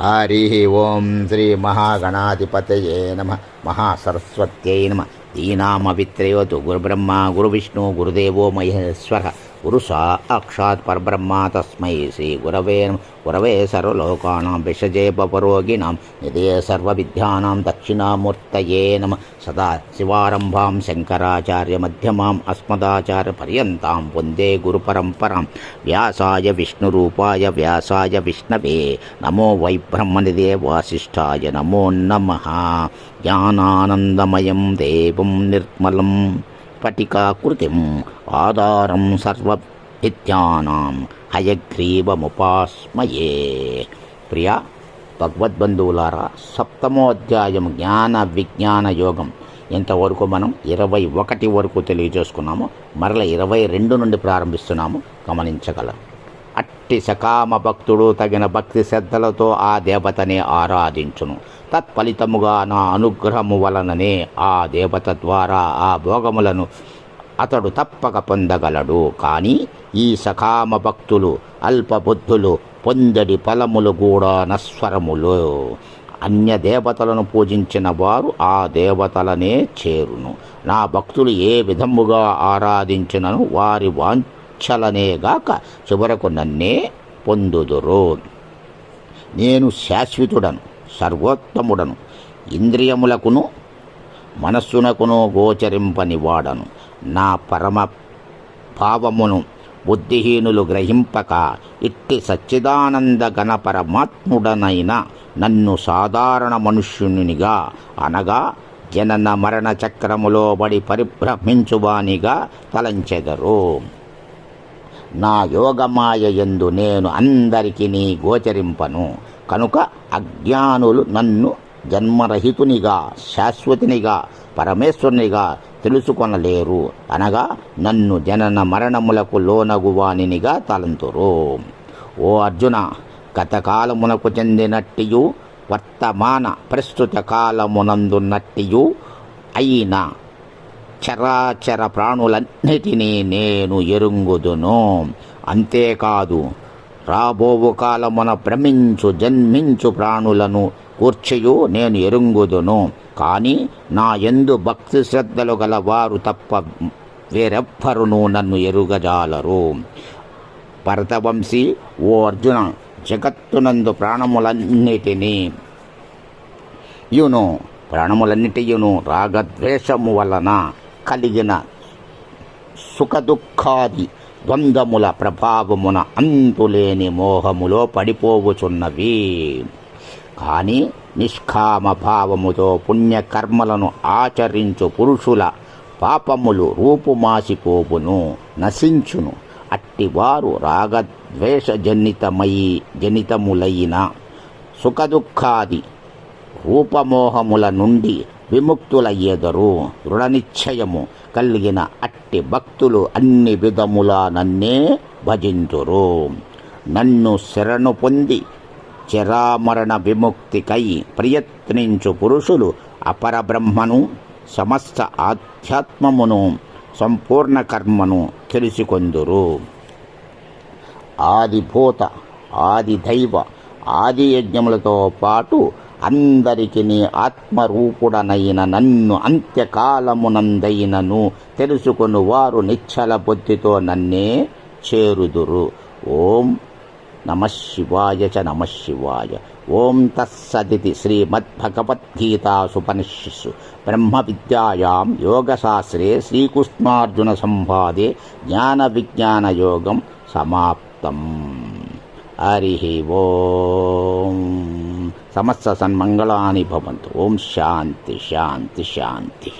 హరి ఓం శ్రీ మహాగణాధిపతయే నమ మహాసరస్వత్యై నమ. దీనామవిత్రయోతు గురుబ్రహ్మ గురువిష్ణు గురుదేవో మహేశ్వర. గురు సాక్షాత్ పరబ్రహ్మ తస్మై శ్రీ గురవే గురవే సర్వలోకానాం విషజే పరోగిణాం నిదే సర్వవిద్యానాం దక్షిణామూర్తయే నమ. సదా శివారంభాం శంకరాచార్యమధ్యమాం అస్మదాచార్యపర్యంతాం వందే గురుపరంపరాం వ్యాసాయ విష్ణురూపాయ వ్యాసాయ విష్ణవే. నమో వై బ్రహ్మనిదే వాసిష్ఠాయ నమో నమ. జ్ఞాన జ్ఞానానందమయం దేవం నిర్మలం స్ఫటికాకృతిం ఆధారం సర్వవిద్యానాం హయగ్రీవముపాస్మయే ప్రియ భగవద్బంధువులారా సప్తమోధ్యాయం జ్ఞాన విజ్ఞాన యోగం ఇంతవరకు మనం ఇరవై ఒకటి వరకు తెలియజేసుకున్నాము. మరల ఇరవై రెండు నుండి ప్రారంభిస్తున్నాము. గమనించగలం. అట్టి సకామ భక్తుడు తగిన భక్తి శ్రద్ధలతో ఆ దేవతనే ఆరాధించును. తత్ఫలితముగా నా అనుగ్రహము వలననే ఆ దేవత ద్వారా ఆ భోగములను అతడు తప్పక పొందగలడు. కానీ ఈ సకామ భక్తులు అల్పబుద్ధులు పొందడి ఫలములు కూడా నస్వరములు అన్య దేవతలను పూజించిన వారు ఆ దేవతలనే చేరును. నా భక్తులు ఏ విధముగా ఆరాధించినను వారి చలనేగాక చివరకు నన్నే పొందుదురు. నేను శాశ్వతుడను సర్వోత్తముడను ఇంద్రియములకును మనస్సునకును గోచరింపని వాడను నా పరమ భావమును బుద్ధిహీనులు గ్రహింపక ఇట్టి సచ్చిదానంద గణ పరమాత్ముడనైన నన్ను సాధారణ మనుష్యునిగా అనగా జనన మరణ చక్రములో బడి పరిభ్రమించువానిగా తలంచెదరు. నా యోగమాయ ఎందు నేను అందరికీ నీ గోచరింపను. కనుక అజ్ఞానులు నన్ను జన్మరహితునిగా శాశ్వతినిగా పరమేశ్వరునిగా తెలుసుకొనలేరు. అనగా నన్ను జనన మరణములకు లోనగువానినిగా తలంతురు. ఓ అర్జున గతకాలమునకు చెందినట్టియు వర్తమాన ప్రస్తుత కాలమునందున్నట్టియు అయిన చరాచర ప్రాణులన్నిటినీ నేను ఎరుంగుదును. అంతేకాదు రాబోవు కాలమున భ్రమించు జన్మించు ప్రాణులను కూర్చియు నేను ఎరుంగుదును. కానీ నా ఎందు భక్తి శ్రద్ధలు గల వారు తప్ప వేరెవ్వరును నన్ను ఎరుగజాలరు. భరతవంశీ ఓ అర్జున జగత్తునందు ప్రాణములన్నిటినీ యును ప్రాణములన్నిటియును రాగద్వేషము వలన కలిగిన సుఖదుఖాది ద్వంద్వముల ప్రభావమున అంతులేని మోహములో పడిపోవుచున్నవి. కానీ నిష్కామ భావముతో పుణ్యకర్మలను ఆచరించు పురుషుల పాపములు రూపుమాసిపోవును నశించును. అట్టివారు రాగద్వేషజనితమయ్యి జనితములైన సుఖదుఖాది రూపమోహముల నుండి విముక్తులయ్యేదరు దృఢనిశ్చయము కలిగిన అట్టి భక్తులు అన్ని విధముల నన్నే భజించురు నన్ను శరణు పొంది చిరామరణ విముక్తికై ప్రయత్నించు పురుషులు అపరబ్రహ్మను సమస్త ఆధ్యాత్మమును సంపూర్ణ కర్మను తెలుసుకొందురు. ఆదిభూత ఆది దైవ ఆది యజ్ఞములతో పాటు అందరికి ఆత్మరూపుడనైన నన్ను అంత్యకాలమునందైనను తెలుసుకుని వారు నిశ్చల బుద్ధితో నన్నే చేరుదురు. ఓం నమ శివాయ చ నమ శివాయ. ఓం తస్సదితి శ్రీమద్భగవద్గీతాసుపనిషిషు బ్రహ్మ విద్యాయాం యోగశాస్త్రే శ్రీకృష్ణార్జున సంవాదే జ్ఞాన విజ్ఞాన యోగం సమాప్తం. హరి ఓం. సమస్త సన్మంగళాని భవంతు ఓం శాంతి శాంతి శాంతి